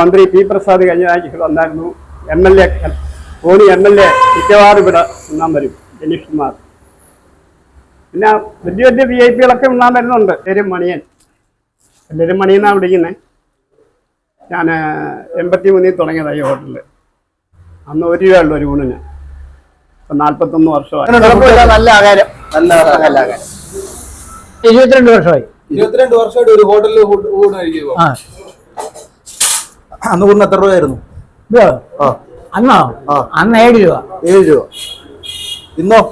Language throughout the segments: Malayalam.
മന്ത്രി പി പ്രസാദ് കഴിഞ്ഞ ആഴ്ച വന്നായിരുന്നു. എം എൽ എ കോണി എം എൽ എ മിക്കവാറും ഇവിടെ ഉണ്ണാൻ വരും. ജനീഷ് കുമാർ. പിന്നെ വലിയ വലിയ വി ഐ പികളൊക്കെ ഉണ്ണാൻ വരുന്നുണ്ട്. പേരും മണിയൻ എല്ലാവരും മണിയെന്നാണ് വിളിക്കുന്നത് ഞാൻ എൺപത്തി മൂന്നിൽ തുടങ്ങിയതാണ് ഈ ഹോട്ടലിൽ. അന്ന് ഒരു രൂപ ഉള്ളൂ ഒരു ഊണിന്. ഇപ്പം നാൽപ്പത്തൊന്ന് വർഷമായി. നല്ല ആകാരം നല്ല നല്ല ആകാരം ഇരുപത്തിരണ്ട് വർഷമായി. ഇരുപത്തിരണ്ട് വർഷമായിട്ട് ഒരു ഹോട്ടലിൽ ഊണ് കഴിക്കുക അന്ന് ഊണിന് എത്ര രൂപയായിരുന്നു? ഇത്? അന്നോ? ആ. അന്ന് ഏഴ് രൂപ. ഏഴ് രൂപ. ഇന്നോ?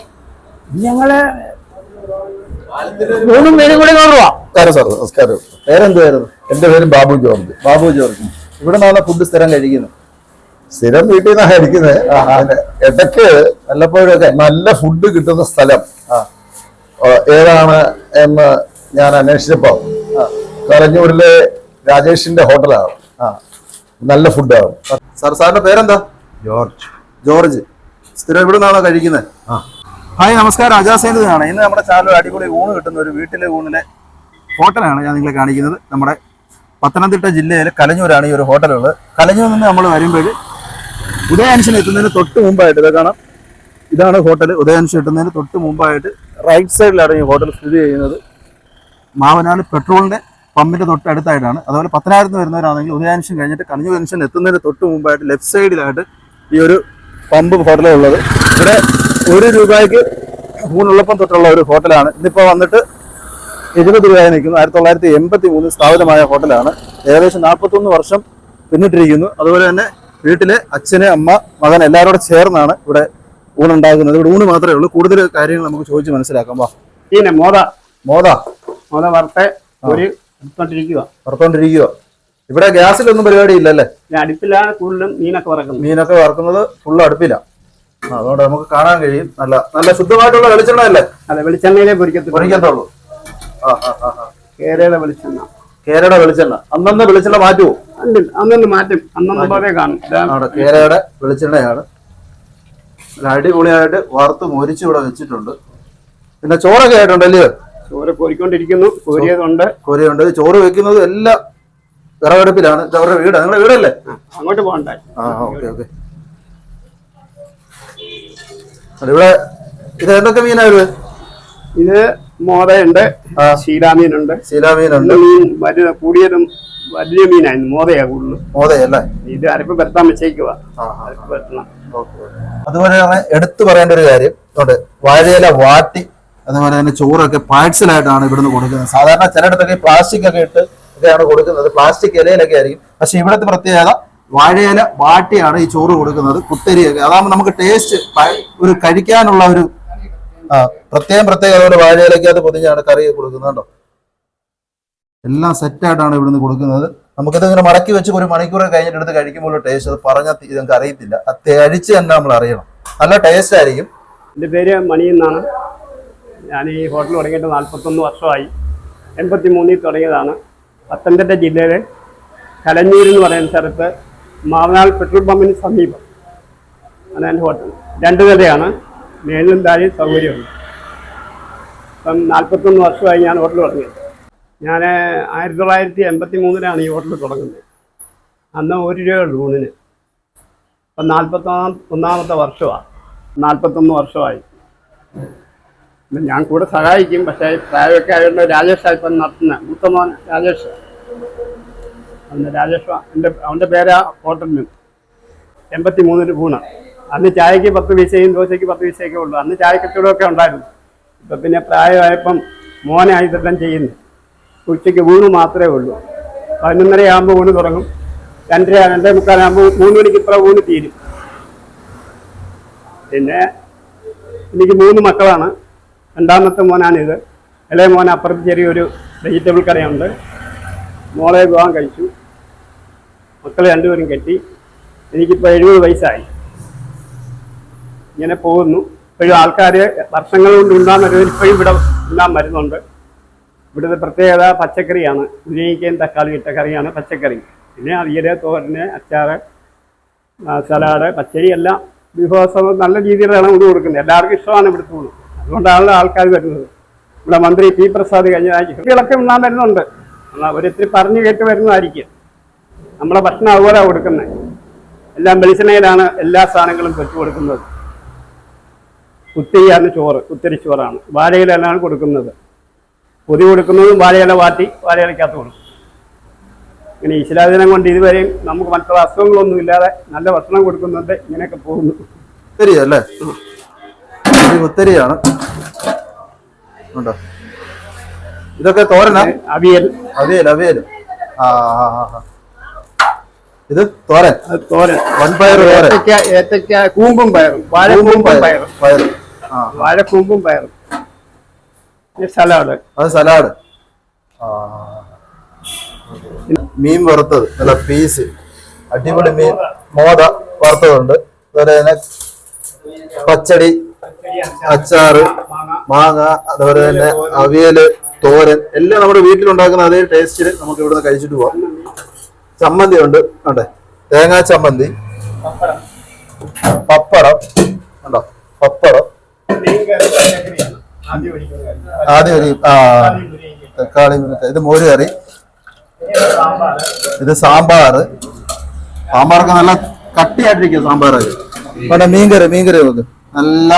ഞങ്ങൾ മൂന്നും പേരും കൂടി നൂറ് രൂപ. നമസ്കാരം സാർ നമസ്കാരം. പേരെന്തുവായിരുന്നു? എന്റെ പേര് ബാബു ജോർജ്. ബാബു ജോർജ്. ഇവിടെ നിന്നാണ് ഫുഡ് സ്ഥിരം കഴിക്കുന്നത്. സ്ഥിരം വീട്ടിൽ നിന്നാണ് ഇരിക്കുന്നത് പിന്നെ ഇടയ്ക്ക് വല്ലപ്പോഴൊക്കെ നല്ല ഫുഡ് കിട്ടുന്ന സ്ഥലം. ആ. ഏതാണ് എന്ന് ഞാൻ അന്വേഷിച്ചപ്പോ കലഞ്ഞൂരിലെ രാജേഷിന്റെ ഹോട്ടലാണ്. ആ. നല്ല ഫുഡാകും സാർ സാറിന്റെ പേരെന്താ? ജോർജ്. ജോർജ്. സ്ഥിരം ഇവിടെ നിന്നാണോ കഴിക്കുന്നത് ഹായ് നമസ്കാരം. അജാസേന്ദ്രനാണ് ഇന്ന് നമ്മുടെ ചാനൽ അടിപൊളി ഊണ് കിട്ടുന്ന ഒരു വീട്ടിലെ ഊണിലെ ഹോട്ടലാണ് ഞാൻ നിങ്ങളെ കാണിക്കുന്നത്. നമ്മുടെ പത്തനംതിട്ട ജില്ലയിലെ കലഞ്ഞൂരാണ് ഈ ഒരു ഹോട്ടലുള്ളത്. കലഞ്ഞൂരിൽ നിന്ന് നമ്മൾ വരുമ്പോൾ ഉദയാൻഷൻ എത്തുന്നതിന് തൊട്ട് മുമ്പായിട്ട് ഇത് കാണാം. ഇതാണ് ഹോട്ടൽ ഉദയാൻഷൻ എത്തുന്നതിന് തൊട്ട് മുമ്പായിട്ട് റൈറ്റ് സൈഡിലാണ് ഈ ഹോട്ടൽ സ്ഥിതി ചെയ്യുന്നത്. മാവനാട് പെട്രോളിന്റെ പമ്പിന്റെ തൊട്ടടുത്തായിട്ടാണ് അതുപോലെ പത്തനായിരത്തിന് വരുന്നവരാണെങ്കിൽ ഉദയാൻഷൻ കഴിഞ്ഞിട്ട് കലഞ്ഞൂർ ജംഗ്ഷൻ എത്തുന്നതിന് തൊട്ട് മുമ്പായിട്ട് ലെഫ്റ്റ് സൈഡിലായിട്ട് ഈ ഒരു പമ്പ് ഹോട്ടലുള്ളത് ഇവിടെ ഒരു രൂപയ്ക്ക് ഊണുള്ളപ്പം തൊട്ടുള്ള ഒരു ഹോട്ടലാണ്. ഇതിപ്പോൾ വന്നിട്ട് എഴുപത് രൂപയായി നിൽക്കുന്നു. ആയിരത്തി തൊള്ളായിരത്തി എൺപത്തി മൂന്നിൽ സ്ഥാപിതമായ ഹോട്ടലാണ്. ഏകദേശം നാൽപ്പത്തൊന്ന് വർഷം പിന്നിട്ടിരിക്കുന്നു. അതുപോലെ തന്നെ വീട്ടിലെ അച്ഛന് അമ്മ മകൻ എല്ലാവരോടും ചേർന്നാണ് ഇവിടെ ഊണുണ്ടാകുന്നത്. ഇവിടെ ഊണ് മാത്രമേ ഉള്ളൂ. കൂടുതൽ കാര്യങ്ങൾ നമുക്ക് ചോദിച്ച് മനസ്സിലാക്കാം. വാ. പിന്നെ മോദ. മോദ. മോദ വറുത്ത് ഒരു വറുത്തോണ്ടിരിക്കുക ഇവിടെ ഗ്യാസിലൊന്നും പരിപാടി ഇല്ലല്ലേ അടുപ്പിലാണ് കൂടുതലും മീനൊക്കെ വറക്കുന്നത്. മീനൊക്കെ വറക്കുന്നത് ഫുള്ള് അടുപ്പില്ല അതുകൊണ്ട് നമുക്ക് കാണാൻ കഴിയും. നല്ല നല്ല ശുദ്ധമായിട്ടുള്ള വെളിച്ചെണ്ണ അല്ലേ അതെ വെളിച്ചെണ്ണയിലേ പൊരിക്കത്തുള്ളൂ. കേരള വെളിച്ചെണ്ണ. കേരള വെളിച്ചെണ്ണ. അന്നന്ന് വെളിച്ചെണ്ണ മാറ്റുമോ അന്നന്ന് മാറ്റും. അന്നൊന്ന് പോലെ കാണും. കേരയുടെ വെളിച്ചെണ്ണയാണ്. അടിപൊളിയായിട്ട് വറുത്ത് മൊരിച്ച് ഇവിടെ വെച്ചിട്ടുണ്ട്. പിന്നെ ചോറൊക്കെ ആയിട്ടുണ്ടല്ലേ? ചോറ് കോരിക്കൊണ്ടിരിക്കുന്നു. കോരിയതുണ്ട്. കോരിയുണ്ട് ചോറ് വെക്കുന്നത് എല്ലാം വിറകടുപ്പിലാണ്. ഇത് അവരുടെ വീട്. നിങ്ങളുടെ വീടല്ലേ? അങ്ങോട്ട് പോകണ്ടേ. ആ ഓക്കെ ഓക്കെ. ഇവിടെ ഇത് എന്തൊക്കെ മീനാ ഇത്? മോതയുണ്ട്. ശീലാമീനുണ്ട്. ശീലാമീനുണ്ട്. മീൻ വലിയ കൂടിയതും വലിയ മീനായിരുന്നു. മോതയാ കൂടുതലും. മോതയല്ലേ? ഇത് അരപ്പ് പരത്താൻ വെച്ചേക്കുക അതുപോലെ തന്നെ എടുത്തു പറയേണ്ട ഒരു കാര്യം. വാഴയില വാട്ടി അതുപോലെ തന്നെ ചോറൊക്കെ പാഴ്സലായിട്ടാണ് ഇവിടുന്ന് കൊടുക്കുന്നത്. സാധാരണ ചിലയിടത്തൊക്കെ പ്ലാസ്റ്റിക് ഒക്കെ ഇട്ട് ഒക്കെയാണ് കൊടുക്കുന്നത്. പ്ലാസ്റ്റിക് ഇലയിലൊക്കെ ആയിരിക്കും. പക്ഷെ ഇവിടുത്തെ പ്രത്യേകത വാഴയില വാട്ടിയാണ് ഈ ചോറ് കൊടുക്കുന്നത്. കുത്തരിയൊക്കെ. അതാകുമ്പോൾ നമുക്ക് ടേസ്റ്റ് ഒരു കഴിക്കാനുള്ള ഒരു ആ പ്രത്യേകം പ്രത്യേകം അതുപോലെ വാഴയിലക്കകത്ത് പൊതിഞ്ഞാണ് കറിയൊക്കെ കൊടുക്കുന്നത് കേട്ടോ എല്ലാം സെറ്റായിട്ടാണ് ഇവിടുന്ന് കൊടുക്കുന്നത്. നമുക്കിത് ഇങ്ങനെ മടക്കി വെച്ച് ഒരു മണിക്കൂർ കഴിഞ്ഞിട്ട് എടുത്ത് കഴിക്കുമ്പോൾ ടേസ്റ്റ് അത് പറഞ്ഞാൽ നമുക്ക് അറിയത്തില്ല. അത് കഴിച്ച് തന്നെ നമ്മൾ അറിയണം. നല്ല ടേസ്റ്റ് ആയിരിക്കും. എന്റെ പേര് മണി എന്നാണ് ഞാൻ ഈ ഹോട്ടൽ തുടങ്ങിയിട്ട് നാൽപ്പത്തൊന്ന് വർഷമായി. എൺപത്തി മൂന്നിൽ തുടങ്ങിയതാണ്. പത്തനംതിട്ട ജില്ലയിലെ കലഞ്ഞൂർ എന്ന് പറയുന്ന സ്ഥലത്ത് മാവനാൾ പെട്രോൾ പമ്പിന് സമീപം ആണ് എന്റെ ഹോട്ടൽ. രണ്ട് നിലയാണ്. മേലും താഴെ സൗകര്യമുണ്ട്. ഇപ്പം നാൽപ്പത്തൊന്ന് വർഷമായി ഞാൻ ഹോട്ടൽ തുടങ്ങിയത്. ഞാൻ ആയിരത്തി തൊള്ളായിരത്തി എൺപത്തി മൂന്നിലാണ് ഈ ഹോട്ടൽ തുടങ്ങുന്നത്. അന്ന് ഒരു രൂപയുള്ളൂ ഊണിന്. ഇപ്പം നാൽപ്പത്തൊന്നാം ഒന്നാമത്തെ വർഷമാണ്. നാൽപ്പത്തൊന്ന് വർഷമായി. ഞാൻ കൂടെ സഹായിക്കും. പക്ഷേ പ്രായമൊക്കെ ആയതുകൊണ്ട് രാജേഷ് ഇപ്പം നടത്തുന്നത് രാജേഷ്. അവന്റെ രാജേഷ് എന്റെ അവന്റെ പേരാ ഹോട്ടലിന് എൺപത്തി മൂന്നിന് പൂണ്. അന്ന് ചായക്ക് പത്ത് പൈസയും ദോശയ്ക്ക് പത്ത് പൈസയൊക്കെ ഉള്ളൂ. അന്ന് ചായക്കച്ചവടമൊക്കെ ഉണ്ടായിരുന്നു. ഇപ്പം പിന്നെ പ്രായമായപ്പം മോനായി ഇതെല്ലാം ചെയ്യുന്നു. ഉച്ചയ്ക്ക് ഊണ് മാത്രമേ ഉള്ളൂ. പതിനൊന്നര ആകുമ്പോൾ ഊണ് തുടങ്ങും. രണ്ടര രണ്ടേ മുക്കാലാകുമ്പോൾ മൂന്ന് മണിക്ക് ഇത്ര ഊണ് തീരും. പിന്നെ എനിക്ക് മൂന്ന് മക്കളാണ്. രണ്ടാമത്തെ മോനാണിത് ഇളയ മോൻ അപ്പുറത്ത് ചെറിയൊരു വെജിറ്റബിൾ കടയുണ്ട് മോളെ വിവാഹം കഴിച്ചു. മക്കൾ രണ്ടുപേരും കെട്ടി. എനിക്കിപ്പോൾ എഴുപത് വയസ്സായി. ഇങ്ങനെ പോകുന്നു. ഇപ്പോഴും ആൾക്കാർ വർഷങ്ങൾ കൊണ്ട് ഉണ്ടാകുന്ന ഇപ്പോഴും ഇവിടെ ഉണ്ടാൻ വരുന്നുണ്ട്. ഇവിടുത്തെ പ്രത്യേകത പച്ചക്കറിയാണ്. ഉരുങ്ങിക്കയും തക്കാളി ഇട്ട കറിയാണ് പച്ചക്കറി. പിന്നെ അവിയൽ തോരന് അച്ചാറ് സലാഡ് പച്ചരി എല്ലാം വിഭവസം നല്ല രീതിയിലാണ് കൊണ്ടു കൊടുക്കുന്നത്. എല്ലാവർക്കും ഇഷ്ടമാണ് ഇവിടുത്തെ ഊണ്. അതുകൊണ്ടാണല്ലോ ആൾക്കാർ വരുന്നത്. നമ്മുടെ മന്ത്രി പി പ്രസാദ് കഴിഞ്ഞ ആഴ്ച കുട്ടികളൊക്കെ ഉണ്ണാൻ വരുന്നുണ്ട്. എന്നാൽ ഒരിത്തിരി പറഞ്ഞു കേട്ട് വരുന്നതായിരിക്കും. നമ്മളെ ഭക്ഷണം അതുപോലെ കൊടുക്കുന്നത് എല്ലാം വെളിച്ചെണ്ണയിലാണ് എല്ലാ സാധനങ്ങളും വെച്ച് കൊടുക്കുന്നത്. കുത്തിയാണ് ചോറ് കുത്തിരി ചോറാണ്. വാഴയിലാണ് കൊടുക്കുന്നത്. പൊതി കൊടുക്കുന്നതും വാഴയില വാട്ടി വാഴയിലക്കകത്ത് കൊടുക്കും. ഇങ്ങനെ ഈശ്വരാദിനം കൊണ്ട് ഇതുവരെയും നമുക്ക് മറ്റുള്ള അസുഖങ്ങളൊന്നും ഇല്ലാതെ നല്ല ഭക്ഷണം കൊടുക്കുന്നുണ്ട്. ഇങ്ങനെയൊക്കെ പോകുന്നു. ശരിയല്ലേ? ഇത് കുത്തരിയാണ് ഉണ്ടോ? ഇതൊക്കെ തോരനാ? അവിയൽ. അവിയൽ അവിയൽ. ആ. ഇത് തോരൻ. തോരൻ. വൻപയർ തോരൻ. ഏത്തക്ക കൂമ്പും പയറും. വാഴക്കൂമ്പും പയറും. പയറും. വാഴക്കൂമ്പും പയറും. സലാഡ്. അത് സലാഡ്. മീൻ വറുത്തത്. നല്ല പീസ്. അടിപൊളി മീൻ. മോത വറുത്തതുണ്ട്. അതുപോലെ തന്നെ പച്ചടി അച്ചാറ് മാങ്ങ അതുപോലെ തന്നെ അവിയൽ തോരൻ എല്ലാം നമ്മുടെ വീട്ടിലുണ്ടാക്കുന്ന അതേ ടേസ്റ്റിൽ നമുക്ക് ഇവിടുന്ന് കഴിച്ചിട്ട് പോവാം. ചമ്മന്തി ഉണ്ട്. അതെ തേങ്ങാ ചമ്മന്തി. പപ്പടം. ഉണ്ടോ പപ്പടം. ആദ്യം ഒരു ആ തക്കാളി ഇത് മോര് കറി. ഇത് സാമ്പാറ് സാമ്പാറൊക്കെ നല്ല കട്ടിയായിട്ടിരിക്കും സാമ്പാറ് മീൻകറി മീൻകറി നോക്ക് നല്ല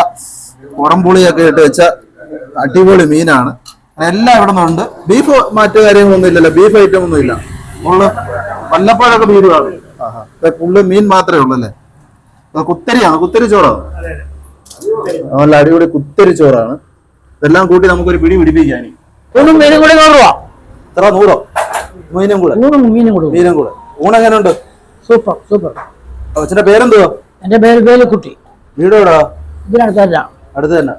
ഉറമ്പുളിയൊക്കെ ഇട്ട് വെച്ച അടിപൊളി മീനാണ്. എല്ലാം ഇവിടെ നിന്നുണ്ട്. ബീഫ് മറ്റു കാര്യങ്ങളൊന്നും ഇല്ലല്ലോ ബീഫ് ഐറ്റം ഒന്നും ഇല്ല ഉള്ളു വല്ലപ്പോഴൊക്കെ മീൻ കാണും ഫുള്ള് മീൻ മാത്രമേ ഉള്ളൂ അല്ലേ കുത്തരിയാണ്? കുത്തരി ചോറാണ് നല്ല അടിപൊളി കുത്തരി ചോറാണ്. ഇതെല്ലാം കൂട്ടി നമുക്കൊരു പിടി പിടിപ്പിക്കാൻ ഊണും മീനും കൂടി നൂറ് രൂപ. എത്ര? നൂറോ? മീനും കൂടെ. ഊണും മീനും കൂടെ. മീനും കൂടെ. ഊണെങ്ങനെയുണ്ട് സൂപ്പർ സൂപ്പർ. അച്ഛന്റെ പേരെന്തുവാ? എന്റെ പേര് വേലുക്കുട്ടി. വീട് എവിടാ? ഇതിനടുത്തല്ല. അടുത്ത് തന്നെ.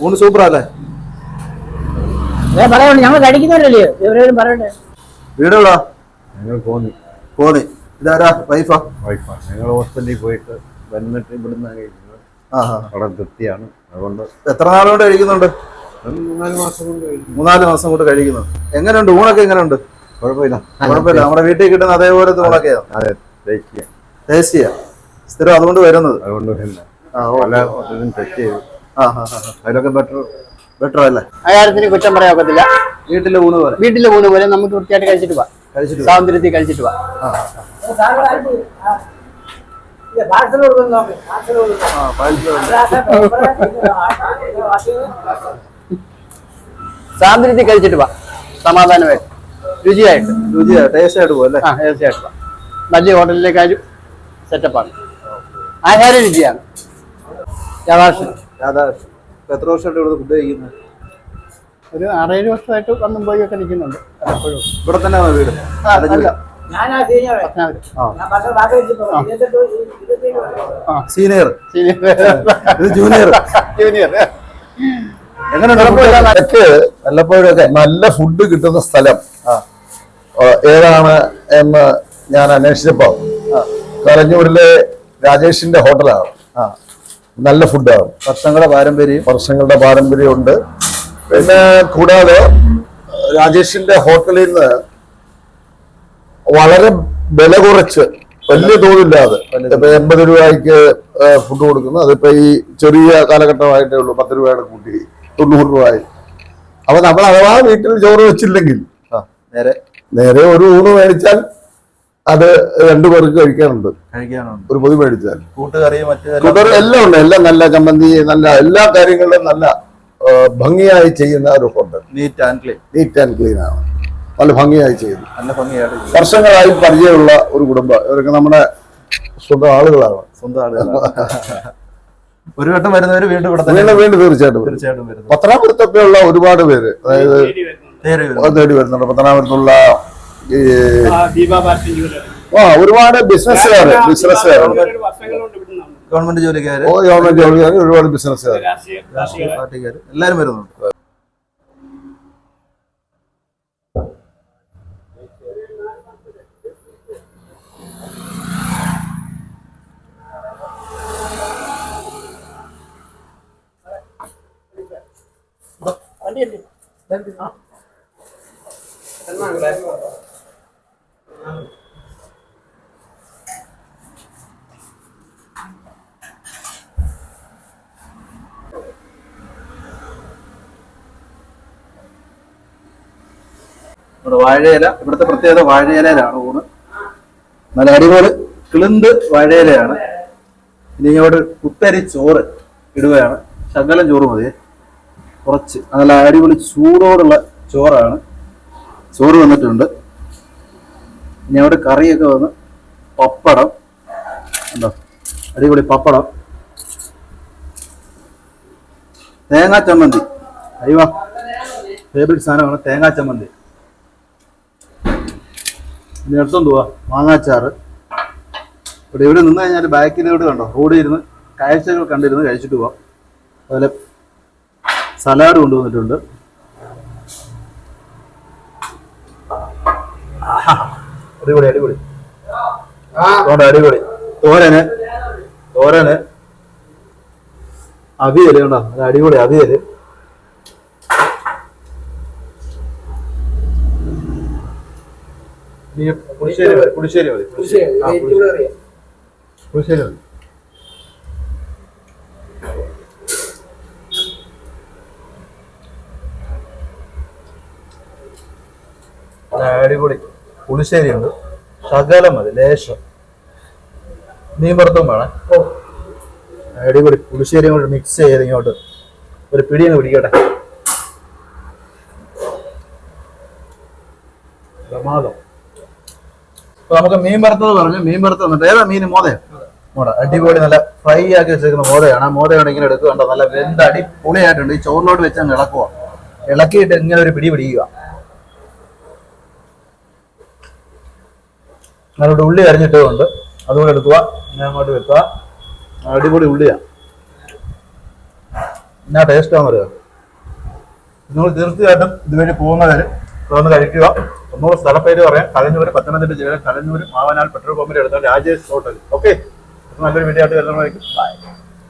ഊണ് സൂപ്പർ അല്ലേ പറയണ്ട ഞങ്ങൾ കഴിക്കുന്നവരല്ലേ? പറയണ്ടേ? വീട് എവിടാ ഞങ്ങൾ പോന്നി. പോന്നി. ഇതാരാ? വൈഫാ വൈഫാ ഞങ്ങൾ ഹോസ്പിറ്റലിൽ പോയിട്ട് വന്നിട്ട് ഇവിടുന്ന് കഴിക്കുന്നത് ആ ആ. അവിടെ തൃപ്തിയാണ് അതുകൊണ്ട് എത്ര നാളുകൊണ്ട് കഴിക്കുന്നുണ്ട്? മൂന്നാൽ മാസം കൊണ്ട് മൂന്നാൽ മാസം കൊണ്ട് കഴിക്കുന്നു. എങ്ങനെയുണ്ട്? ഊണൊക്കെ എങ്ങനെയുണ്ട്? കുഴപ്പമില്ല. കുഴപ്പമില്ല. നമ്മുടെ വീട്ടിൽ കിട്ടുന്ന അതേപോലെ ഊണൊക്കെയാണ് അതെ ടേസ്റ്റ് ടേസ്റ്റിയാ സ്ഥിരം അതുകൊണ്ട് വരുന്നത്. അതുകൊണ്ട് ഓ പല ഇതും ടെസ്റ്റ് ചെയ്തു. ആ ആ ആ അതിലൊക്കെ ബെറ്റർ ബെറ്റർ അല്ലേ? കുറ്റം പറയാൻ പറ്റില്ല വീട്ടിലെ ഊണ് പോലെ. വീട്ടിലെ ഊണ് പോലെ നമുക്ക് വൃത്തിയായിട്ട് കഴിച്ചിട്ട് പോവാം. കഴിച്ചിട്ട് സ്വാതന്ത്ര്യത്തിൽ കഴിച്ചിട്ട് പോവാം. സ്വാതന്ത്ര്യത്തിൽ കഴിച്ചിട്ട് പോവാം. സമാധാനമായിട്ട്. രുചിയായിട്ട്. രുചിയായിട്ട് ടേസ്റ്റ് ആയിട്ട് പോകും അല്ലേ? ആ പോവാം. വലിയ സെറ്റപ്പാണ് ആഹാര രുചിയാണ്. രാധാകൃഷ്ണൻ. ഇപ്പൊ എത്ര വർഷമായിട്ട് ഇവിടെ ഫുഡ് കഴിക്കുന്നത് ഒരു ആറേഴ് വർഷമായിട്ട് വന്നും പോയി ഒക്കെ നിൽക്കുന്നുണ്ട് പലപ്പോഴും. ഇവിടെ തന്നെ വീട്? Senior junior junior. എങ്ങനെയുണ്ട് വല്ലപ്പോഴൊക്കെ നല്ല ഫുഡ് കിട്ടുന്ന സ്ഥലം. ഏതാണ് എന്ന് ഞാൻ അന്വേഷിച്ചപ്പോ കലഞ്ഞൂരിലെ രാജേഷിന്റെ ഹോട്ടലാണ് ആ. നല്ല ഫുഡാണ് വർഷങ്ങളുടെ പാരമ്പര്യം. വർഷങ്ങളുടെ പാരമ്പര്യമുണ്ട് പിന്നെ കൂടാതെ രാജേഷിന്റെ ഹോട്ടലിൽ നിന്ന് വളരെ വില കുറച്ച് വലിയ തോതില്ലാതെ. ഇപ്പൊ എൺപത് രൂപയ്ക്ക് ഫുഡ് കൊടുക്കുന്നു. അതിപ്പോ ഈ ചെറിയ കാലഘട്ടമായിട്ടേ ഉള്ളൂ. പത്ത് രൂപയുടെ കൂട്ടി തൊണ്ണൂറ് രൂപയായി. അപ്പൊ നമ്മൾ അഥവാ വീട്ടിൽ ചോറ് വെച്ചില്ലെങ്കിൽ നേരെ ഒരു ഊണ് മേടിച്ചാൽ അത് രണ്ടു പേർക്ക് കഴിക്കാനുണ്ട്. കഴിക്കാനുണ്ട്. ഒരു പൊതി മേടിച്ചാൽ. കൂട്ടുകറി മറ്റു എല്ലാം ഉണ്ട്. എല്ലാം നല്ല ചമ്മന്തി നല്ല എല്ലാ കാര്യങ്ങളും നല്ല ഭംഗിയായി ചെയ്യുന്ന ഒരു hotel. Neat and clean neat and clean ആണ്. നല്ല ഭംഗിയായി ചെയ്യുന്നു നല്ല ഭംഗിയായിട്ട്. വർഷങ്ങളായി പരിചയമുള്ള ഒരു കുടുംബം. ഇവരൊക്കെ നമ്മുടെ സ്വന്തം ആളുകളാണ്. സ്വന്തം ആളുകളാണ്. ഒരു വട്ടം വരുന്നവര് വീണ്ടും ഇവിടെ തന്നെ വീണ്ടും തീർച്ചയായിട്ടും. തീർച്ചയായിട്ടും പത്തനാപുരത്തൊക്കെയുള്ള ഒരുപാട് പേര്. അതായത് തേടി വരുന്നുണ്ട്. പത്തനാപുരത്തുള്ള ആ ഒരുപാട് ബിസിനസ്സുകാർ ബിസിനസ്സുകാർ ഗവൺമെന്റ് ജോലിക്കാർ ഓ ഗവൺമെന്റ് ജോലിക്കാർ ഒരുപാട് ബിസിനസ്സുകാർ രാഷ്ട്രീയ പാർട്ടിക്കാർ എല്ലാവരും വരുന്നുണ്ട്. വണ്ടി ഇവിടെ വാഴയില ഇവിടുത്തെ പ്രത്യേകത വാഴയിലയിലാണ് ഊണ്. നല്ല അടിപൊളി കിളിന്ത് വാഴയിലയാണ്. ഇനി ഇങ്ങോട്ട് കുത്തരി ചോറ് ഇടുകയാണ്. ശകലം ചോറ് മതി. കുറച്ച് നല്ല അടിപൊളി ചൂടോടുള്ള ചോറാണ്. ചോറ് വന്നിട്ടുണ്ട്. ഇനി അവിടെ കറിയൊക്കെ വന്ന് പപ്പടം. ഉണ്ടോ അടിപൊളി പപ്പടം. തേങ്ങാ ചമ്മന്തി. അയ്യോ ഫേവറേറ്റ് സാധനമാണ് തേങ്ങാ ചമ്മന്തി. പോവാ. മാങ്ങാച്ചാറ്. ഇവിടെ ഇവിടെ നിന്ന് കഴിഞ്ഞാൽ ബാക്കിലോട്ട് കണ്ടോ? റോഡിൽ ഇരുന്ന് കാഴ്ചകൾ കണ്ടിരുന്ന് കഴിച്ചിട്ട് പോവാം. അതുപോലെ സലാഡ് കൊണ്ടുവന്നിട്ടുണ്ട്. അടിപൊളി അടിപൊളി. അതുകൊണ്ട് അടിപൊളി. തോരന് തോരന്. അവിയൽ കണ്ടോ? അടിപൊളി അവിയൽ. പുളിശ്ശേരി മതി പുളിശ്ശേരി മതി. പുളിശ്ശേരി, മതി. അടിപൊളി. പുളിശ്ശേരി ഉണ്ട്. ശകലം മതി ലേശം. മീൻ വറുത്തും വേണം അടിപൊളി. പുളിശ്ശേരി കൊണ്ട് മിക്സ് ചെയ്ത് ഇങ്ങോട്ട് ഒരു പിടി അങ്ങ് പിടിക്കട്ടെ. പ്രമാദം. അപ്പൊ നമുക്ക് മീൻ വറുത്തത് പറഞ്ഞു. മീൻ വറുത്തത് വന്നിട്ട് ഏതാ മീൻ മോദ? മോട അടിപൊളി നല്ല ഫ്രൈ ആക്കി വെച്ചിരിക്കുന്ന മോദയാണ്. ആ മോതയാണ് ഇങ്ങനെ കണ്ടോ? നല്ല വെന്ത് അടിപൊളിയായിട്ടുണ്ട്. ഈ ചോറിലോട്ട് വെച്ച് അങ്ങ് ഇളക്കുക. ഇളക്കിയിട്ട് ഇങ്ങനെ ഒരു പിടി പിടിക്കുക. അതിലൂടെ ഉള്ളി അരിഞ്ഞിട്ടുണ്ട് അതുകൂടെ എടുക്കുക. ഞാൻ അങ്ങോട്ട് വെക്കുക. അടിപൊളി ഉള്ളിയാ എന്നാ ടേസ്റ്റ് ആണെന്നറിയോ നിങ്ങൾ തീർച്ചയായിട്ടും ഇതുവഴി പോകുന്നവര് തുറന്ന് കഴിക്കുക. ഒന്നുകൂടെ സ്ഥലപ്പേര് പറയാം. കലഞ്ഞൂർ പത്തനംതിട്ട ജില്ലയിലെ കലഞ്ഞൂര് മാവനാൽ പെട്രോൾ പമ്പിൽ എടുത്ത രാജേഷ് ഹോട്ടൽ. ഓക്കെ നല്ലൊരു വീഡിയോ ആയിട്ട് വരുന്നതായിരിക്കും.